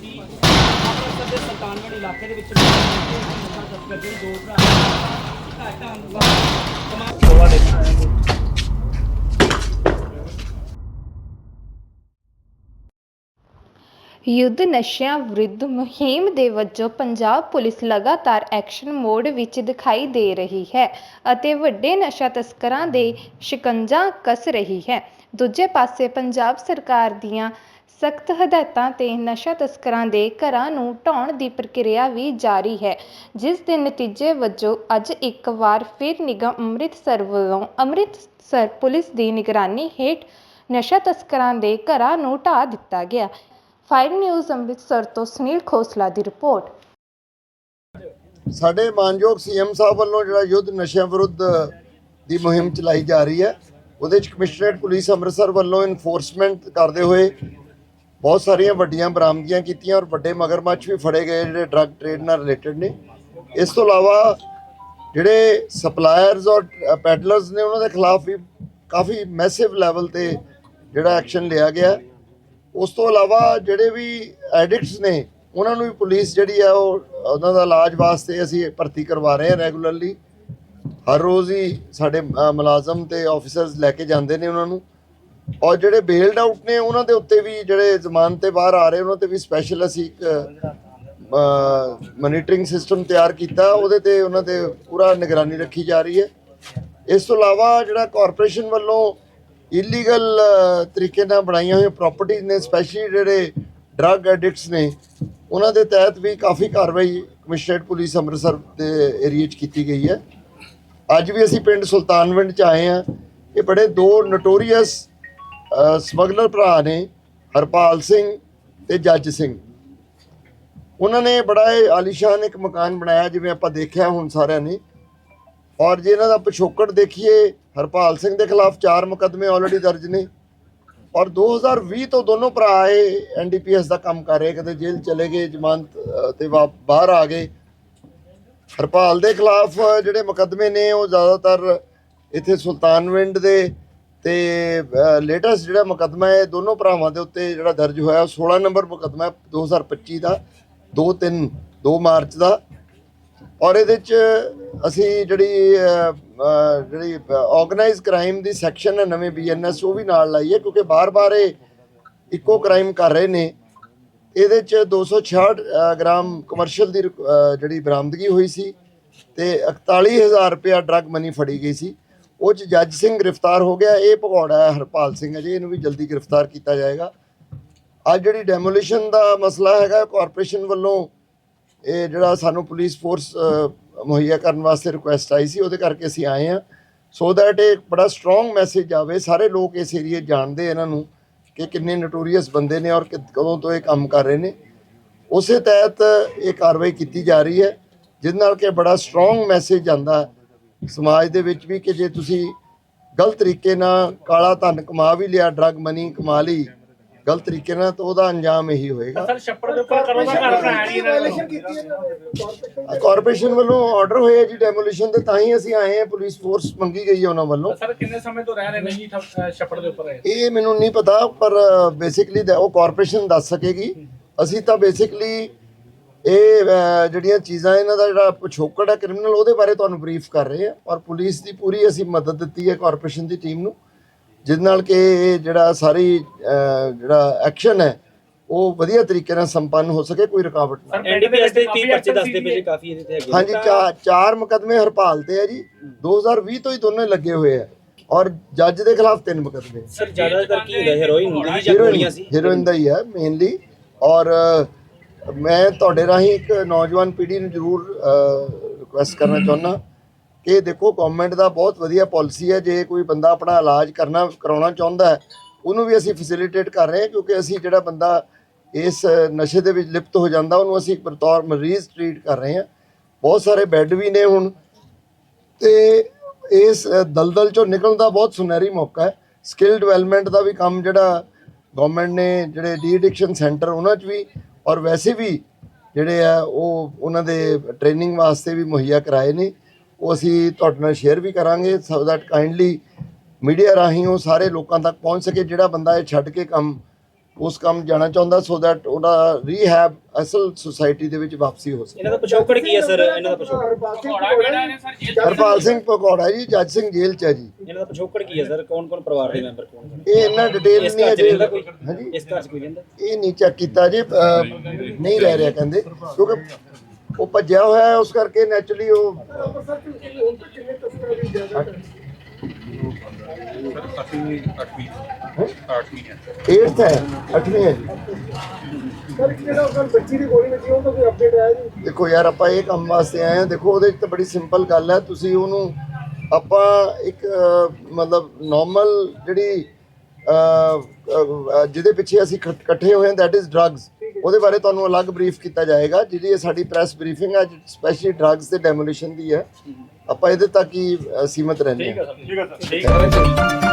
ਰਾਤੀ ਅੰਮ੍ਰਿਤਸਰ ਦੇ ਸੁਲਤਾਨਗੜ੍ਹ ਇਲਾਕੇ ਦੇ ਵਿੱਚ ਨਸ਼ਾ ਤਸਕਰ ਦੇ ਦੋ ਭਰਾ ਘਾਟਾ ਯੁੱਧ ਨਸ਼ਿਆਂ ਵਿਰੁੱਧ ਮੁਹਿੰਮ ਦੇ ਵਜੋਂ ਪੰਜਾਬ ਪੁਲਿਸ ਲਗਾਤਾਰ ਐਕਸ਼ਨ ਮੋਡ ਵਿੱਚ ਦਿਖਾਈ ਦੇ ਰਹੀ ਹੈ ਅਤੇ ਵੱਡੇ ਨਸ਼ਾ ਤਸਕਰਾਂ ਦੇ ਸ਼ਿਕੰਜਾ ਕੱਸ ਰਹੀ ਹੈ। ਦੂਜੇ ਪਾਸੇ ਪੰਜਾਬ ਸਰਕਾਰ ਦੀਆਂ ਸਖਤ ਹਦਾਇਤਾਂ ਤੇ ਨਸ਼ਾ ਤਸਕਰਾਂ ਦੇ ਘਰਾਂ ਨੂੰ ਢਾਉਣ ਦੀ ਪ੍ਰਕਿਰਿਆ ਵੀ ਜਾਰੀ ਹੈ, ਜਿਸ ਦੇ ਨਤੀਜੇ ਵਜੋਂ ਅੱਜ ਇੱਕ ਵਾਰ ਫਿਰ ਨਿਗਮ ਅੰਮ੍ਰਿਤਸਰ ਵੱਲੋਂ ਅੰਮ੍ਰਿਤਸਰ ਪੁਲਿਸ ਦੀ ਨਿਗਰਾਨੀ ਹੇਠ ਨਸ਼ਾ ਤਸਕਰਾਂ ਦੇ ਘਰਾਂ ਨੂੰ ਢਾਹ ਦਿੱਤਾ ਗਿਆ। ਫਾਈਵ ਨਿਊਜ਼ ਅੰਮ੍ਰਿਤਸਰ ਤੋਂ ਸੁਨੀਲ ਖੋਸਲਾ ਦੀ ਰਿਪੋਰਟ। ਸਾਡੇ ਮਾਨਯੋਗ ਸੀਐਮ ਸਾਹਿਬ ਵੱਲੋਂ ਜਿਹੜਾ ਯੁੱਧ ਨਸ਼ਿਆਂ ਵਿਰੁੱਧ ਦੀ ਮੁਹਿੰਮ ਚਲਾਈ ਜਾ ਰਹੀ ਹੈ, ਉਹਦੇ ਵਿੱਚ ਕਮਿਸ਼ਨਰੇਟ ਪੁਲਿਸ ਅੰਮ੍ਰਿਤਸਰ ਵੱਲੋਂ ਇਨਫੋਰਸਮੈਂਟ ਕਰਦੇ ਹੋਏ ਬਹੁਤ ਸਾਰੀਆਂ ਵੱਡੀਆਂ ਬਰਾਮਦਗੀਆਂ ਕੀਤੀਆਂ ਔਰ ਵੱਡੇ ਮਗਰਮੱਛ ਵੀ ਫੜੇ ਗਏ ਜਿਹੜੇ ਡਰੱਗ ਟ੍ਰੇਡ ਨਾਲ ਰਿਲੇਟਡ ਨੇ। ਇਸ ਤੋਂ ਇਲਾਵਾ ਜਿਹੜੇ ਸਪਲਾਇਰਸ ਔਰ ਪੈਡਲਰਸ ਨੇ ਉਹਨਾਂ ਦੇ ਖਿਲਾਫ ਵੀ ਕਾਫੀ ਮੈਸਿਵ ਲੈਵਲ ਤੇ ਜਿਹੜਾ ਐਕਸ਼ਨ ਲਿਆ ਗਿਆ। ਉਸ ਤੋਂ ਇਲਾਵਾ ਜਿਹੜੇ ਵੀ ਐਡਿਕਟਸ ਨੇ, ਉਹਨਾਂ ਨੂੰ ਵੀ ਪੁਲਿਸ ਜਿਹੜੀ ਆ ਉਹ, ਉਹਨਾਂ ਦਾ ਇਲਾਜ ਵਾਸਤੇ ਅਸੀਂ ਭਰਤੀ ਕਰਵਾ ਰਹੇ ਹਾਂ ਰੈਗੂਲਰਲੀ ਹਰ ਰੋਜ਼ ਹੀ ਸਾਡੇ ਮੁਲਾਜ਼ਮ ਤੇ ਆਫੀਸਰਸ ਲੈ ਕੇ ਜਾਂਦੇ ਨੇ ਉਹਨਾਂ ਨੂੰ। ਔਰ ਜਿਹੜੇ ਬੇਲਡ ਆਊਟ ਨੇ, ਉਹਨਾਂ ਦੇ ਉੱਤੇ ਵੀ ਜਿਹੜੇ ਜ਼ਮਾਨਤ ਤੇ ਬਾਹਰ ਆ ਰਹੇ, ਉਹਨਾਂ ਤੇ ਵੀ ਸਪੈਸ਼ਲ ਅਸੀਂ ਇੱਕ ਮੋਨੀਟਰਿੰਗ ਸਿਸਟਮ ਤਿਆਰ ਕੀਤਾ। ਉਹਦੇ ਤੇ ਉਹਨਾਂ ਤੇ ਪੂਰਾ ਨਿਗਰਾਨੀ ਰੱਖੀ ਜਾ ਰਹੀ ਹੈ। ਇਸ ਤੋਂ ਇਲਾਵਾ ਜਿਹੜਾ ਕਾਰਪੋਰੇਸ਼ਨ ਵੱਲੋਂ ਇਲੀਗਲ ਤਰੀਕੇ ਨਾਲ ਬਣਾਈਆਂ ਹੋਈਆਂ ਪ੍ਰਾਪਰਟੀਆਂ ਨੇ ਸਪੈਸ਼ਲੀ ਜਿਹੜੇ ਡਰੱਗ ਐਡਿਕਟਸ ਨੇ, ਉਹਨਾਂ ਦੇ ਤਹਿਤ ਵੀ ਕਾਫੀ ਕਾਰਵਾਈ ਕਮਿਸ਼ਨਰੇਟ ਪੁਲਿਸ ਅੰਮ੍ਰਿਤਸਰ ਦੇ ਏਰੀਆ 'ਚ ਕੀਤੀ ਗਈ ਹੈ। ਅੱਜ ਵੀ ਅਸੀਂ ਪਿੰਡ ਸੁਲਤਾਨਵਿੰਡ 'ਚ ਆਏ ਹਾਂ। ਇਹ ਬੜੇ ਦੋ ਨਟੋਰੀਅਸ ਸਮਗਲਰ ਭਰਾ ਨੇ ਹਰਪਾਲ ਸਿੰਘ ਤੇ ਜੱਜ ਸਿੰਘ। ਉਹਨਾਂ ਨੇ ਬੜਾ ਇਹ ਆਲੀਸ਼ਾਨ ਇੱਕ ਮਕਾਨ ਬਣਾਇਆ ਜਿਵੇਂ ਆਪਾਂ ਦੇਖਿਆ ਹੁਣ ਸਾਰਿਆਂ ਨੇ। ਔਰ ਜੇ ਇਹਨਾਂ ਦਾ ਪਿਛੋਕੜ ਦੇਖੀਏ ਹਰਪਾਲ ਸਿੰਘ ਦੇ ਖਿਲਾਫ ਚਾਰ ਮੁਕੱਦਮੇ ਆਲਰੇਡੀ ਦਰਜ ਨੇ। ਔਰ 2020 ਤੋਂ ਦੋਨੋਂ ਭਰਾ ਇਹ ਐਨਡੀਪੀਐਸ ਦਾ ਕੰਮ ਕਰ ਰਹੇ ਕਦੇ ਜੇਲ੍ਹ ਚਲੇ ਗਏ ਜ਼ਮਾਨਤ ਅ, ਤੇ ਵਾ- ਬਾਹਰ ਆ ਗਏ। ਹਰਪਾਲ ਦੇ ਖਿਲਾਫ ਜਿਹੜੇ ਮੁਕੱਦਮੇ ਨੇ ਉਹ ਜ਼ਿਆਦਾਤਰ ਇੱਥੇ ਸੁਲਤਾਨਵਿੰਡ ਦੇ ਤੇ ਲੇਟੈਸਟ ਜਿਹੜਾ ਮੁਕੱਦਮਾ ਹੈ ਦੋਨੋਂ ਭਰਾਵਾਂ ਦੇ ਉੱਤੇ ਜਿਹੜਾ ਦਰਜ ਹੋਇਆ ਉਹ 16 ਨੰਬਰ ਮੁਕੱਦਮਾ ਹੈ 2025 ਦਾ 2 3 2 ਮਾਰਚ ਦਾ। ਔਰ ਇਹਦੇ ਚ ਅਸੀਂ ਜਿਹੜੀ ਜਿਹੜੀ ਆਰਗੇਨਾਈਜ਼ ਕ੍ਰਾਈਮ ਦੀ ਸੈਕਸ਼ਨ ਹੈ ਨਵੇਂ ਬੀਐਨਐਸ ਉਹ ਵੀ ਨਾਲ ਲਾਈ ਹੈ ਕਿਉਂਕਿ ਬਾਰ-ਬਾਰ ਇਹ ਇੱਕੋ ਕ੍ਰਾਈਮ ਕਰ ਰਹੇ ਨੇ। ਇਹਦੇ ਚ 266 ਅਹ, ਗ੍ਰਾਮ ਕਮਰਸ਼ੀਅਲ ਦੀ ਜਿਹੜੀ ਬਰਾਮਦਗੀ ਹੋਈ ਸੀ ਤੇ 41000 ਰੁਪਇਆ ਡਰੱਗ ਮਨੀ ਫੜੀ ਗਈ ਸੀ। ਉਹ ਚ ਜੱਜ ਸਿੰਘ ਗ੍ਰਿਫਤਾਰ ਹੋ ਗਿਆ, ਇਹ ਭਗੌੜਾ ਹੈ ਹਰਪਾਲ ਸਿੰਘ ਹੈ ਜੀ, ਇਹਨੂੰ ਵੀ ਜਲਦੀ ਗ੍ਰਿਫਤਾਰ ਕੀਤਾ ਜਾਏਗਾ। ਅੱਜ ਜਿਹੜੀ ਡੈਮੋਲੀਸ਼ਨ ਦਾ ਮਸਲਾ ਹੈਗਾ ਕਾਰਪੋਰੇਸ਼ਨ ਵੱਲੋਂ ਇਹ ਜਿਹੜਾ ਸਾਨੂੰ ਪੁਲਿਸ ਫੋਰਸ ਮੁਹੱਈਆ ਕਰਨ ਵਾਸਤੇ ਰਿਕੁਐਸਟ ਆਈ ਸੀ, ਉਹਦੇ ਕਰਕੇ ਅਸੀਂ ਆਏ ਆ ਸੋ ਦੈਟ ਇਹ ਬੜਾ ਸਟਰੋਂਗ ਮੈਸੇਜ ਆਵੇ, ਸਾਰੇ ਲੋਕ ਇਸ ਏਰੀਏ ਜਾਣਦੇ ਇਹਨਾਂ ਨੂੰ ਕਿ ਕਿੰਨੇ ਨਟੋਰੀਅਸ ਬੰਦੇ ਨੇ ਔਰ ਕਿ- ਕਦੋਂ ਤੋਂ ਇਹ ਕੰਮ ਕਰ ਰਹੇ ਨੇ। ਉਸੇ ਤਹਿਤ ਇਹ ਕਾਰਵਾਈ ਕੀਤੀ ਜਾ ਰਹੀ ਹੈ ਜਿਸ ਨਾਲ ਕਿ ਬੜਾ ਸਟਰੋਂਗ ਮੈਸੇਜ ਜਾਂਦਾ ਸਮਾਜ ਦੇ ਵਿੱਚ ਵੀ ਕਿ ਜੇ ਤੁਸੀਂ ਗਲਤ ਤਰੀਕੇ ਨਾਲ ਕਾਲਾ ਧਨ ਕਮਾ ਵੀ ਲਿਆ ਡਰੱਗ ਮਨੀ ਕਮਾ ਲਈ ਗਲਤ ਤਰੀਕੇ ਨਾਲ ਤਾਂ ਉਹਦਾ ਅੰਜਾਮ ਇਹੀ ਹੋਏਗਾ। ਸਰ ਛੱਪੜ ਦੇ ਉੱਪਰ ਕਰੋ ਦਾ ਘਰ ਬਣਾਇਆ ਜੀ ਇਹਨਾਂ ਨੇ। ਕਾਰਪੋਰੇਸ਼ਨ ਵੱਲੋਂ ਆਰਡਰ ਹੋਇਆ ਜੀ ਡੈਮੋਲੀਸ਼ਨ ਦੇ ਤਾਂ ਹੀ ਅਸੀਂ ਆਏ ਹਾਂ ਪੁਲਿਸ ਫੋਰਸ ਮੰਗੀ ਗਈ ਹੈ ਉਹਨਾਂ ਵੱਲੋਂ। ਸਰ ਕਿੰਨੇ ਸਮੇਂ ਤੋਂ ਰਹਿ ਰਹੇ ਨੇ ਜੀ ਛੱਪੜ ਦੇ ਉੱਪਰ ਇਹ? ਇਹ ਮੈਨੂੰ ਨਹੀਂ ਪਤਾ ਪਰ ਬੇਸਿਕਲੀ ਉਹ ਕਾਰਪੋਰੇਸ਼ਨ ਦੱਸ ਸਕੇਗੀ। ਅਸੀਂ ਤਾਂ ਬੇਸਿਕਲੀ ਇਹ ਅਹ, ਜਿਹੜੀਆਂ ਚੀਜ਼ਾਂ ਇਹਨਾਂ ਦਾ ਜਿਹੜਾ ਪਿਛੋਕੜ ਹੈ ਕ੍ਰਿਮੀਨਲ ਉਹਦੇ ਬਾਰੇ ਤੁਹਾਨੂੰ ਬਰੀਫ ਕਰ ਰਹੇ ਹਾਂ ਔਰ ਪੁਲਿਸ ਦੀ ਪੂਰੀ ਅਸੀਂ ਮਦਦ ਦਿੱਤੀ ਹੈ ਕਾਰਪੋਰੇਸ਼ਨ ਦੀ ਟੀਮ ਨੂੰ ਜਿਸ ਨਾਲ ਕਿ ਇਹ ਜਿਹੜਾ ਸਾਰੀ ਅਹ, ਜਿਹੜਾ ਐਕਸ਼ਨ ਹੈ ਉਹ ਵਧੀਆ ਤਰੀਕੇ ਨਾਲ ਸੰਪੰਨ ਹੋ ਸਕੇ ਕੋਈ ਰੁਕਾਵਟ ਨਾ ਆਵੇ। ਐਨਡੀਪੀਐਸ ਦੇ 30 ਪਰਚੇ ਦੱਸਦੇ ਪਏ ਜੀ ਕਾਫੀ ਇਹਦੇ ਤੇ ਹੈਗੇ ਹਾਂਜੀ ਚਾਰ ਚਾਰ ਮੁਕਦਮੇ ਹਰਪਾਲ ਤੇ ਹੈ ਜੀ 2020 ਤੋਂ ਹੀ ਦੋਨੇ ਲੱਗੇ ਹੋਏ ਆ ਔਰ ਜੱਜ ਦੇ ਖਿਲਾਫ ਤਿੰਨ ਮੁਕਦਮੇ। ਸਰ ਜ਼ਿਆਦਾਤਰ ਕੀ ਹੁੰਦਾ ਹੈਰੋਇਨ ਹੁੰਦੀ ਸੀ ਜਾਂ ਗੋਲੀਆਂ ਸੀ? ਹੀਰੋਇਨ ਦਾ ਹੀ ਹੈ ਮੇਨਲੀ ਔਰ ਅ, ਮੈਂ ਤੁਹਾਡੇ ਰਾਹੀਂ ਇੱਕ ਨੌਜਵਾਨ ਪੀੜ੍ਹੀ ਨੂੰ ਜ਼ਰੂਰ ਰਿਕੁਐਸਟ ਕਰਨਾ ਚਾਹੁੰਦਾ ਕਿ ਦੇਖੋ ਗਵਰਨਮੈਂਟ ਦਾ ਬਹੁਤ ਵਧੀਆ ਪਾਲਿਸੀ ਹੈ ਜੇ ਕੋਈ ਬੰਦਾ ਆਪਣਾ ਇਲਾਜ ਕਰਨਾ ਕਰਾਉਣਾ ਚਾਹੁੰਦਾ ਹੈ ਉਹਨੂੰ ਵੀ ਅਸੀਂ ਫੈਸਿਲਿਟੇਟ ਕਰ ਰਹੇ ਹਾਂ ਕਿਉਂਕਿ ਅਸੀਂ ਜਿਹੜਾ ਬੰਦਾ ਇਸ ਨਸ਼ੇ ਦੇ ਵਿੱਚ ਲਿਪਤ ਹੋ ਜਾਂਦਾ ਉਹਨੂੰ ਅਸੀਂ ਬਤੌਰ ਮਰੀਜ਼ ਟ੍ਰੀਟ ਕਰ ਰਹੇ ਹਾਂ। ਬਹੁਤ ਸਾਰੇ ਬੈੱਡ ਵੀ ਨੇ ਹੁਣ ਤੇ ਇਸ ਦਲਦਲ ਚੋਂ ਨਿਕਲਣ ਦਾ ਬਹੁਤ ਸੁਨਹਿਰੀ ਮੌਕਾ ਹੈ। ਸਕਿੱਲ ਡਿਵੈਲਪਮੈਂਟ ਦਾ ਵੀ ਕੰਮ ਜਿਹੜਾ ਗਵਰਨਮੈਂਟ ਨੇ ਜਿਹੜੇ ਡੀ ਐਡਿਕਸ਼ਨ ਸੈਂਟਰ ਉਹਨਾਂ 'ਚ ਵੀ ਔਰ ਵੈਸੇ ਵੀ ਜਿਹੜੇ ਆ, ਉਹ ਉਹਨਾਂ ਦੇ ਟ੍ਰੇਨਿੰਗ ਵਾਸਤੇ ਵੀ ਮੁਹੱਈਆ ਕਰਾਏ ਨੇ। ਉਹ ਅਸੀਂ ਤੁਹਾਡੇ ਨਾਲ ਸ਼ੇਅਰ ਵੀ ਕਰਾਂਗੇ ਸੋ ਦੈਟ ਕਾਈਂਡਲੀ ਮੀਡੀਆ ਰਾਹੀਂ ਉਹ ਸਾਰੇ ਲੋਕਾਂ ਤੱਕ ਪਹੁੰਚ ਸਕੇ, ਜਿਹੜਾ ਬੰਦਾ ਇਹ ਛੱਡ ਕੇ ਕੰਮ ਉਸ ਕੰਮ ਜਾਣਾ ਚਾਹੁੰਦਾ ਸੋ ਦੈਟ ਉਹਦਾ ਰੀਹੈਬ ਅਸਲ ਸੁਸਾਇਟੀ ਦੇ ਵਿੱਚ ਵਾਪਸੀ ਹੋ ਸਕੇ। ਇਹਨਾਂ ਦਾ ਪਿਛੋਕੜ ਕੀ ਹੈ ਸਰ? ਇਹਨਾਂ ਦਾ ਪਿਛੋਕੜ? ਹਰਪਾਲ ਸਿੰਘ ਪਕੌੜਾ ਜੀ ਜੱਜ ਸਿੰਘ ਜੇਲ੍ਹ ਚ ਹੈ ਜੀ। ਇਹਨਾਂ ਦਾ ਪਿਛੋਕੜ ਕੀ ਹੈ ਸਰ? ਕੌਣ ਕੌਣ ਪਰਿਵਾਰ ਦੇ ਮੈਂਬਰ? ਕੌਣ ਕੌਣ? ਇਹ ਇੰਨਾ ਡਿਟੇਲ ਇਸ ਨਹੀਂ ਘਰ 'ਚ ਅਜੇ। ਰਹਿੰਦਾ ਕੋਈ? ਹਾਂਜੀ। ਇਸ ਘਰ 'ਚ ਕੋਈ ਰਹਿੰਦਾ? ਇਹ ਨਹੀਂ ਚੈੱਕ ਕੀਤਾ ਜੀ ਅਹ, ਨਹੀਂ ਰਹਿ ਰਿਹਾ ਕਹਿੰਦੇ। ਕਿਉਂਕਿ ਉਹ ਭੱਜਿਆ ਹੋਇਆ ਹੈ ਉਸ ਕਰਕੇ ਨੈਚੁਰਲੀ ਉਹ ਅੱਠਵੀਂ ਅੱਠਵੀਂ ਅੱਠਵੀਂ ਹੈ 8th ਹੈ 8ਵੀਂ ਹੈ ਜੀ। ਸਰ ਜਿਹੜਾ ਉਹ ਬੱਚੀ ਦੀ ਗੋਲੀ ਵੱਜੀ ਉਹ ਤਾਂ ਕੋਈ ਅਪਡੇਟ ਆਇਆ ਜੀ? ਦੇਖੋ ਯਾਰ ਆਪਾਂ ਇਹ ਕੰਮ ਵਾਸਤੇ ਆਏ ਹਾਂ। ਦੇਖੋ ਉਹਦੇ 'ਚ ਤਾਂ ਬੜੀ ਸਿੰਪਲ ਗੱਲ ਹੈ। ਤੁਸੀਂ ਉਹਨੂੰ ਆਪਾਂ ਇੱਕ ਮਤਲਬ ਨਾਰਮਲ ਜਿਹੜੀ ਜਿਹਦੇ ਪਿੱਛੇ ਅਸੀਂ ਇਕੱਠ- ਇਕੱਠੇ ਹੋਏ ਹਾਂ ਦੈਟ ਇਜ਼ ਡਰੱਗਸ ਉਹਦੇ ਬਾਰੇ ਤੁਹਾਨੂੰ ਅਲੱਗ ਬਰੀਫ ਕੀਤਾ ਜਾਏਗਾ ਜਿਹੜੀ ਇਹ ਸਾਡੀ ਪ੍ਰੈਸ ਬਰੀਫਿੰਗ ਹੈ ਸਪੈਸ਼ਲੀ ਡਰੱਗਸ ਤੇ ਡੈਮੋਲੀਸ਼ਨ ਦੀ ਹੈ। ਆਪਾਂ ਇਹਦੇ ਤੱਕ ਹੀ ਸੀਮਤ ਰਹਿੰਦੇ ਹਾਂ। ਠੀਕ ਹੈ ਸਰ। ਠੀਕ ਹੈ